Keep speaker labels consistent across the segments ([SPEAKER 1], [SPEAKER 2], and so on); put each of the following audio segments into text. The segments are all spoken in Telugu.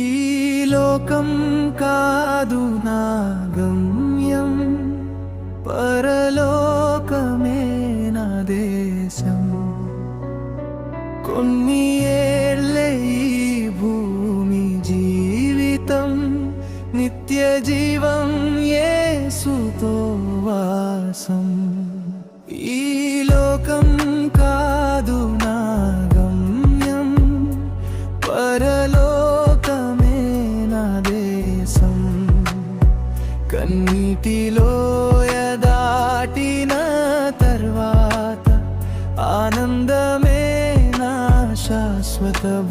[SPEAKER 1] ఈ లోకం కాదు నా గమ్యం. పరలోకమే నా దేశం. కొన్ని ఏళ్ళే భూమి జీవితం. నిత్య జీవం యేసుతో వాసం. the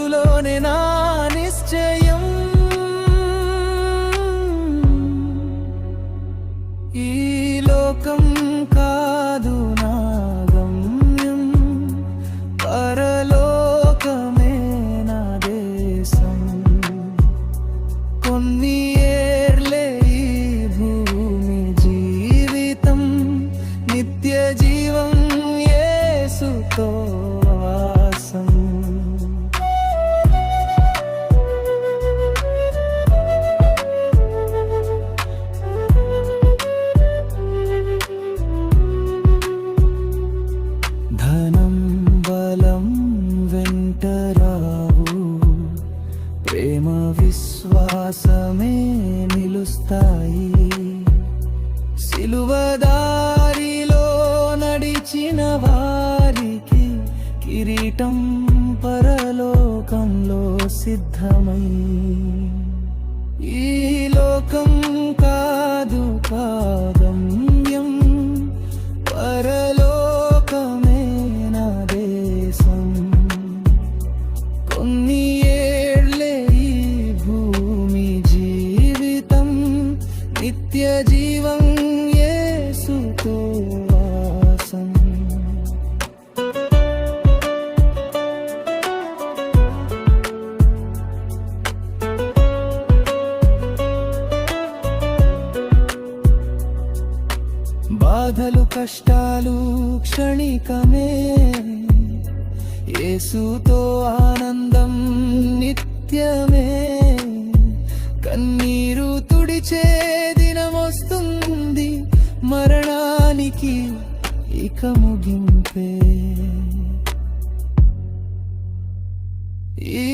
[SPEAKER 1] యేసులోనే నా నిశ్చయం. సిలువదారిలో నడిచిన వారికి కిరీటం పరలోకంలో సిద్ధమై. ఈ లోకం కాదు కాదు నిత్య జీవం యేసుతో వాసం. బాధలు కష్టాలు క్షణికమే. యేసుతో ఆనందం నిత్యమే. కన్నీరు తుడిచే మరణానికి ఇక ముగింపే. ఈ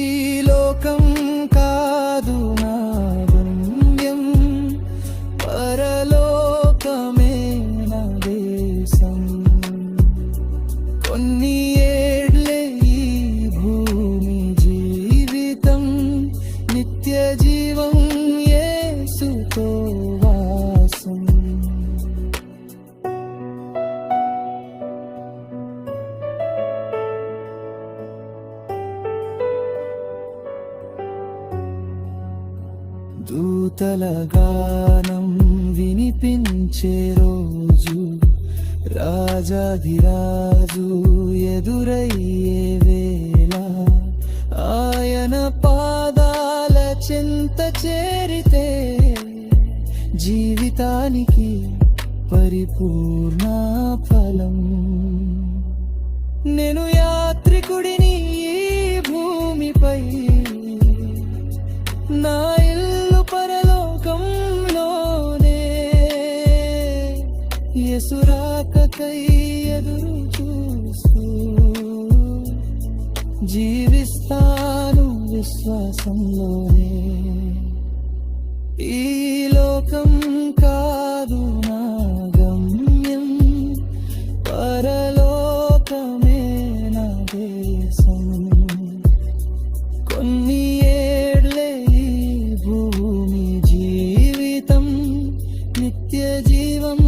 [SPEAKER 1] దూతల గానం వినిపించే రోజు. రాజాధిరాజు ఎదురయ్యే వేళ. ఆయన పాదాల చింత చేరితే జీవితానికి పరిపూర్ణ ఫలం. నేను యాత్రికుడిని భూమిపై. నా యేసురాకై ఎదురు చూస్తూ జీవిస్తాను విశ్వాసంలోనే. ఈ లోకం కాదు నా గమ్యం పరలోకమే నా దేశం కొన్ని ఏళ్ళే భూమి జీవితం నిత్య జీవం